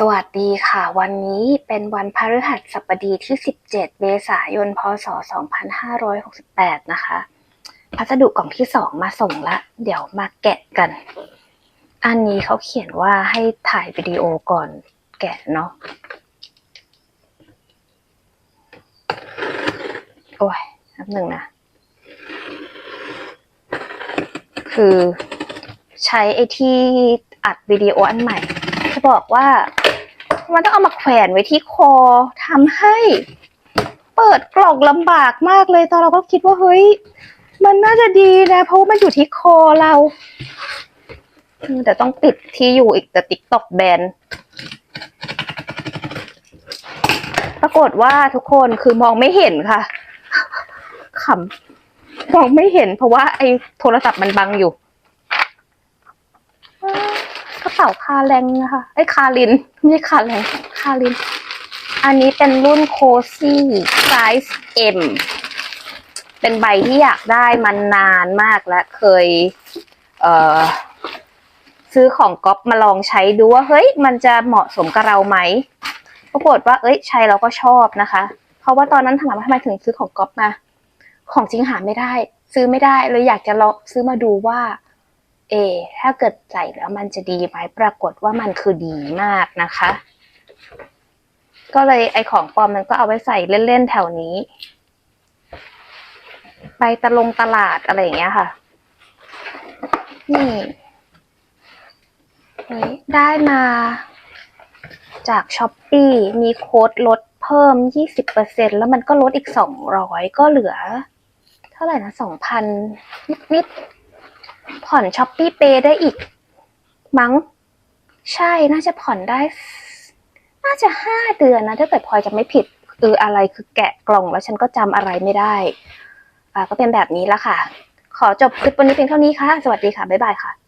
สวัสดีค่ะ วันนี้เป็นวันพฤหัสบดีที่ 17 เมษายน พศ 2568 นะคะ พัสดุกล่องที่สองมาส่งละ เดี๋ยวมาแกะกัน อันนี้เขาเขียนว่าให้ถ่ายวิดีโอก่อนแกะเนาะ โอ้ยแป๊บหนึ่งนะ คือใช้ไอที่อัดวิดีโออันใหม่จะบอกว่า มันต้องเอามาแขวนไว้ที่คอทำให้ เปิดกล่องลำบากมากเลย ตอนเราก็คิดว่าเฮ้ย มันน่าจะดีนะเพราะว่ามันอยู่ที่คอเราแต่ต้องติดที่อยู่อีกแต่ติ๊กตอกแบนปรากฏว่าทุกคนคือมองไม่เห็นค่ะขำมองไม่เห็นเพราะว่าไอ้โทรศัพท์มันบังอยู่ กระเป๋าคาแรงนะคะไอ้คารินไม่ใช่คาแรงคาริน อันนี้เป็นรุ่นโคซี่ไซส์ M เป็นใบที่อยากได้มานนานมากแล้วเคย เอ่อ ซื้อของก๊อปมาลองใช้ดูว่า เฮ้ย มันจะเหมาะสมกับเราไหมปรากฏว่า เอ้ย ใช้เราก็ชอบนะคะ เพราะว่าตอนนั้นถามว่าทำไมถึงซื้อของก๊อปมา ของจริงหาไม่ได้ ซื้อไม่ได้เลยอยากจะลองซื้อมาดูว่า เอ ถ้าเกิดใส่แล้วมันจะดีไหมปรากฏว่ามันคือดีมากนะคะ ก็เลยไอของปลอมมันก็เอาไว้ใส่เล่นๆแถวนี้ ไปตะลงตลาดอะไรอย่างเงี้ยค่ะ นี่เฮ้ยได้มาจากช้อปปีมีโค้ดลดเพิ่ม 20%แล้วมันก็ลดอีก 200 ก็เหลือ เท่าไหร่นะ 2,000 นิดๆ ผ่อนช้อปปี้เปได้อีก มั้ง ใช่น่าจะผ่อนได้ น่าจะห้าเดือนนะ ถ้าเกิดพลอยจะไม่ผิดเอออะไรคือแกะกล่องแล้วฉันก็จำอะไรไม่ได้ อ่าก็เป็นแบบนี้ละค่ะ ขอจบคลิปวันนี้เพียงเท่านี้ค่ะ สวัสดีค่ะ บ๊ายบายค่ะ